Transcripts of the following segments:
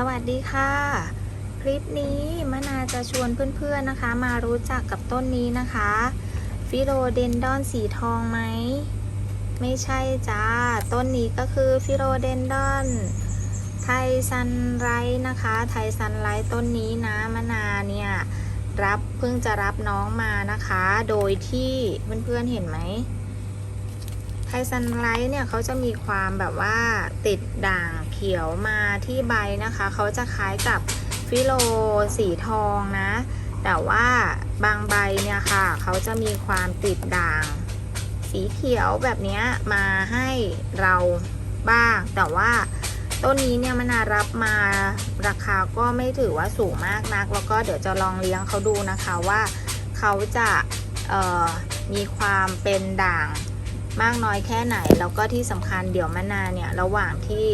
สวัสดีค่ะ คลิปนี้มะนาจะชวนเพื่อนๆนะคะ มารู้จักกับต้นนี้นะคะฟิโลเดนดอนสีทองไหม ไม่ใช่จ้า ต้นนี้ก็คือฟิโลเดนดอนไทซันไรท์นะคะ ไทซันไรท์ต้นนี้นะมะนาเนี่ยรับเพิ่งจะรับน้องมานะคะ โดยที่เพื่อนๆเห็นไหมไทซันไลท์เนี่ยเขาจะมีความแบบว่าติดด่าง ขียวมาที่ใบนะคะ เขาจะคล้ายกับฟิโลสีทองนะ แต่ว่าบางใบเนี่ยค่ะ เขาจะมีความติดด่าง สีเขียวแบบนี้มาให้เราบ้าง แต่ว่าต้นนี้เนี่ยมนารับมาราคาก็ไม่ถือว่าสูงมากนัก แล้วก็เดี๋ยวจะลองเลี้ยงเขาดูนะคะว่าเขาจะมีความเป็นด่างมากน้อยแค่ไหน แล้วก็ที่สำคัญเดี๋ยวมะนาวเนี่ยระหว่างที่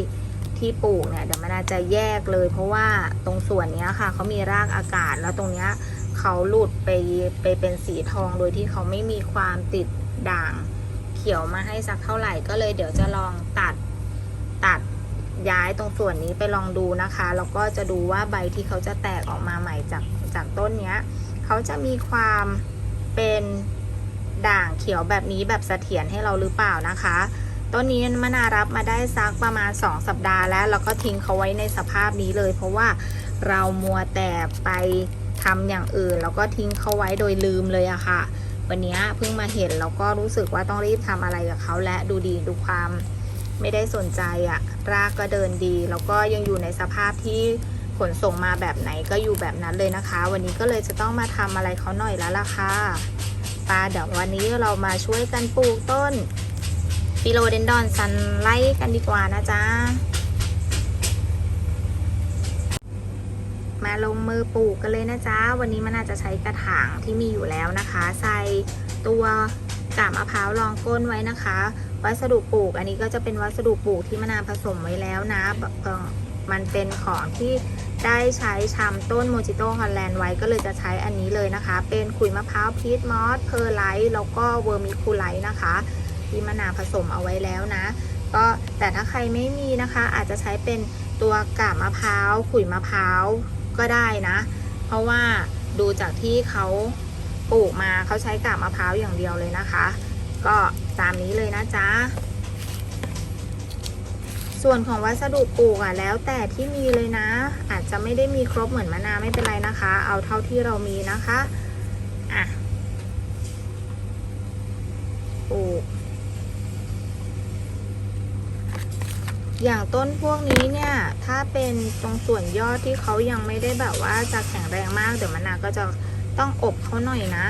ที่ปลูกเนี่ยเดี๋ยวมะนอาวจะแยกเลย เพราะว่าตรงส่วนนี้ค่ะเขามีรากอากาศแล้วตรงเนี้ยเขาหลุดไปไปเป็นสีทองโดยที่เขาไม่มีความติดด่างเขียวมาให้สักเท่าไหร่ก็เลยเดี๋ยวจะลองตัดตัดย้ายตรงส่วนนี้ไปลองดูนะคะ แล้วก็จะดูว่าใบที่เขาจะแตกออกมาใหม่จากจากต้นเนี้ยเขาจะมีความเป็นด่างเขียวแบบนี้แบบเสถียรให้เราหรือเปล่านะคะ ต้นนี้มะนารับมาได้สักประมาณ 2 สัปดาห์แล้ว แล้วก็ทิ้งเขาไว้ในสภาพนี้เลย เพราะว่าเรามัวแต่ไปทำอย่างอื่น แล้วก็ทิ้งเขาไว้โดยลืมเลยอะค่ะ วันนี้เพิ่งมาเห็นแล้วก็รู้สึกว่าต้องรีบทำอะไรกับเขาและดูดีดูความไม่ได้สนใจอะรากก็เดินดี แล้วก็ยังอยู่ในสภาพที่ขนส่งมาแบบไหนก็อยู่แบบนั้นเลยนะคะ วันนี้ก็เลยจะต้องมาทำอะไรเขาหน่อยแล้วล่ะค่ะปาเดี๋ยววันนี้เรามาช่วยกันปลูกต้น ฟิโลเดนดอนซันไลท์กันดีกว่านะจ๊ะ มาลงมือปลูกกันเลยนะจ๊ะ วันนี้มันน่าจะใช้กระถางที่มีอยู่แล้วนะคะ ใส่ตัวกาบมะพร้าวรองก้นไว้นะคะ วัสดุปลูกอันนี้ก็จะเป็นวัสดุปลูกที่มะนาวผสมไว้แล้วนะมันเป็นของที่ได้ใช้ชำต้นโมจิโต้ฮอลแลนด์ไว้ก็เลยจะใช้อันนี้เลยนะคะ เป็นขุยมะพร้าวพีทมอสเพอร์ไลท์แล้วก็เวอร์มิคูไลท์นะคะ ที่มะนาวผสมเอาไว้แล้วนะ ก็แต่ถ้าใครไม่มีนะคะ อาจจะใช้เป็นตัวกาบมะพร้าวขุยมะพร้าวก็ได้นะ เพราะว่าดูจากที่เขาปลูกมาเขาใช้กาบมะพร้าวอย่างเดียวเลยนะคะ ก็ตามนี้เลยนะจ๊ะส่วนของวัสดุปลูกอะแล้วแต่ที่มีเลยนะ อาจจะไม่ได้มีครบเหมือนมะนาวไม่เป็นไรนะคะ เอาเท่าที่เรามีนะคะอะปลูก อย่างต้นพวกนี้เนี่ย ถ้าเป็นตรงส่วนยอดที่เขายังไม่ได้แบบว่าจะแข็งแรงมาก เดี๋ยวมะนาวก็จะต้องอบเขาหน่อยนะ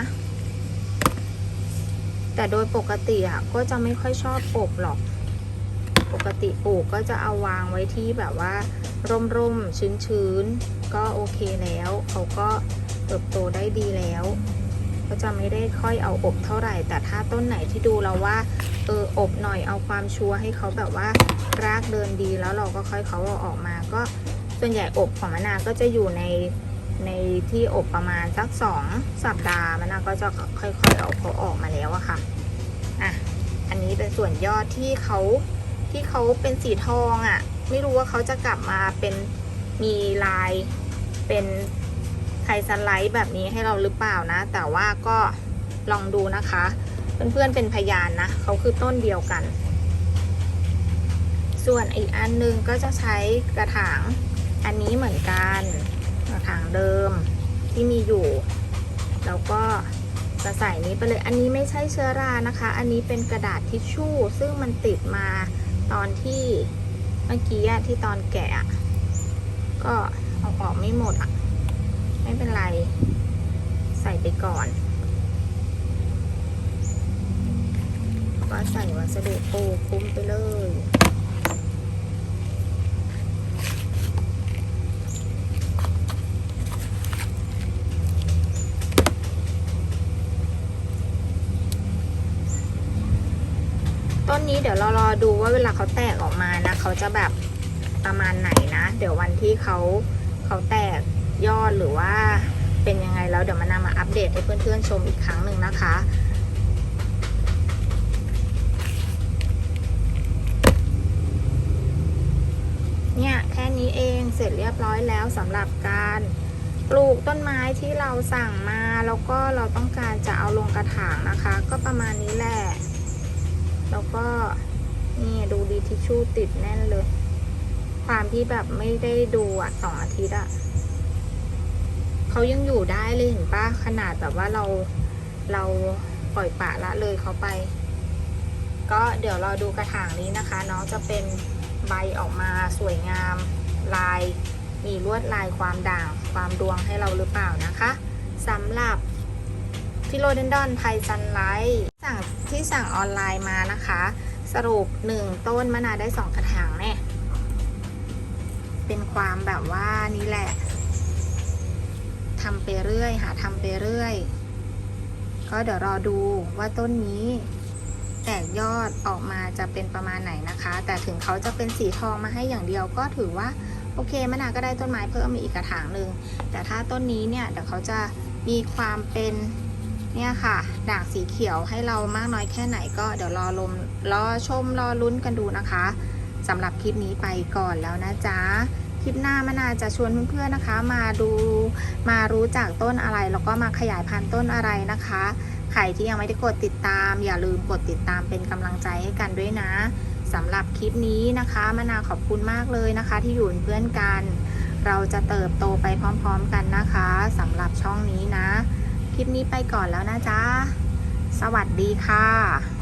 แต่โดยปกติอะก็จะไม่ค่อยชอบอบหรอก ปกติปลูกก็จะเอาวางไว้ที่แบบว่า ร่มๆ ชื้นๆ ก็โอเคแล้ว เขาก็เติบโตได้ดีแล้ว ก็จะไม่ได้ค่อยเอาอบเท่าไหร่ แต่ถ้าต้นไหนที่ดูเราว่า เอออบหน่อยเอาความชัวร์ให้เขาแบบว่ารากเดินดีแล้วเราก็ค่อยเขาเอาออกมาก็ส่วนใหญ่อบของมะนาวก็จะอยู่ในในที่อบประมาณสักสองสัปดาห์มะนาวก็จะค่อยๆเอาเขาออกมาแล้วอะค่ะอะอันนี้เป็นส่วนยอดที่เขาที่เขาเป็นสีทองอะ่ะ ไม่รู้ว่าเขาจะกลับมาเป็นมีลายเป็นไทซันไลท์แบบนี้ให้เราหรือเปล่านะ แต่ว่าก็ลองดูนะคะ เพื่อนๆเป็นพยานนะเขาคือต้นเดียวกัน ส่วนอีกอันนึงก็จะใช้กระถางอันนี้เหมือนกันกระถางเดิมที่มีอยู่ แล้วก็จะใส่นี้ไปเลยอันนี้ไม่ใช่เชื้อรานะคะ อันนี้เป็นกระดาษทิชชู่ ซึ่งมันติดมาตอนที่เมื่อกี้ที่ตอนแกะอะก็เอาออกไม่หมดอะ ไม่เป็นไร ใส่ไปก่อน ก็ใส่วัสดุปูคุ้มไปเลยต้นนี้เดี๋ยวเรารอดูว่าเวลาเขาแตกออกมานะ เขาจะแบบประมาณไหนนะ เดี๋ยววันที่เขาเขาแตกยอดหรือว่าเป็นยังไงแล้วเดี๋ยวมานำมาอัปเดตให้เพื่อนๆชมอีกครั้งหนึ่งนะคะ เสร็จเรียบร้อยแล้วสำหรับการปลูกต้นไม้ที่เราสั่งมาแล้วก็เราต้องการจะเอาลงกระถางนะคะ ก็ประมาณนี้แหละแล้วก็นี่ดูดีทิชชู่ติดแน่นเลย ความที่แบบไม่ได้ดูอะสองอาทิตย์อะเขายังอยู่ได้เลยเห็นปะขนาดแบบว่าเราเราปล่อยปะละเลยเขาไป ก็เดี๋ยวรอดูกระถางนี้นะคะ น้องจะเป็นใบออกมาสวยงาม ลาย มีลวดลายความด่างความดวงให้เราหรือเปล่านะคะสำหรับฟิโลเดนดอนไทซันไลท์สั่งที่สั่งออนไลน์มานะคะ สรุป 1 ต้นมะนาวได้ 2 กระถางเนี่ยเป็นความแบบว่านี่แหละทำไปเรื่อย หาทำไปเรื่อย ก็เดี๋ยวรอดูว่าต้นนี้ แตกยอดออกมาจะเป็นประมาณไหนนะคะ แต่ถึงเขาจะเป็นสีทองมาให้อย่างเดียวก็ถือว่าโอเคมะนาวก็ได้ต้นไม้เพิ่มมาอีกกระถางหนึ่งแต่ถ้าต้นนี้เนี่ยเดี๋ยวเขาจะมีความเป็นเนี่ยค่ะด่างสีเขียวให้เรามากน้อยแค่ไหนก็เดี๋ยวรอลมรอชมรอลุ้นกันดูนะคะสำหรับคลิปนี้ไปก่อนแล้วนะจ๊ะคลิปหน้ามะนาจะชวนเพื่อนๆนะคะ มาดูมารู้จักต้นอะไรแล้วก็มาขยายพันธุ์ต้นอะไรนะคะ ใครที่ยังไม่ได้กดติดตาม อย่าลืมกดติดตามเป็นกำลังใจให้กันด้วยนะสำหรับคลิปนี้นะคะมะนาวขอบคุณมากเลยนะคะ ที่อยู่เป็นเพื่อนกัน เราจะเติบโตไปพร้อมๆกันนะคะสำหรับช่องนี้นะ คลิปนี้ไปก่อนแล้วนะจ๊ะ สวัสดีค่ะ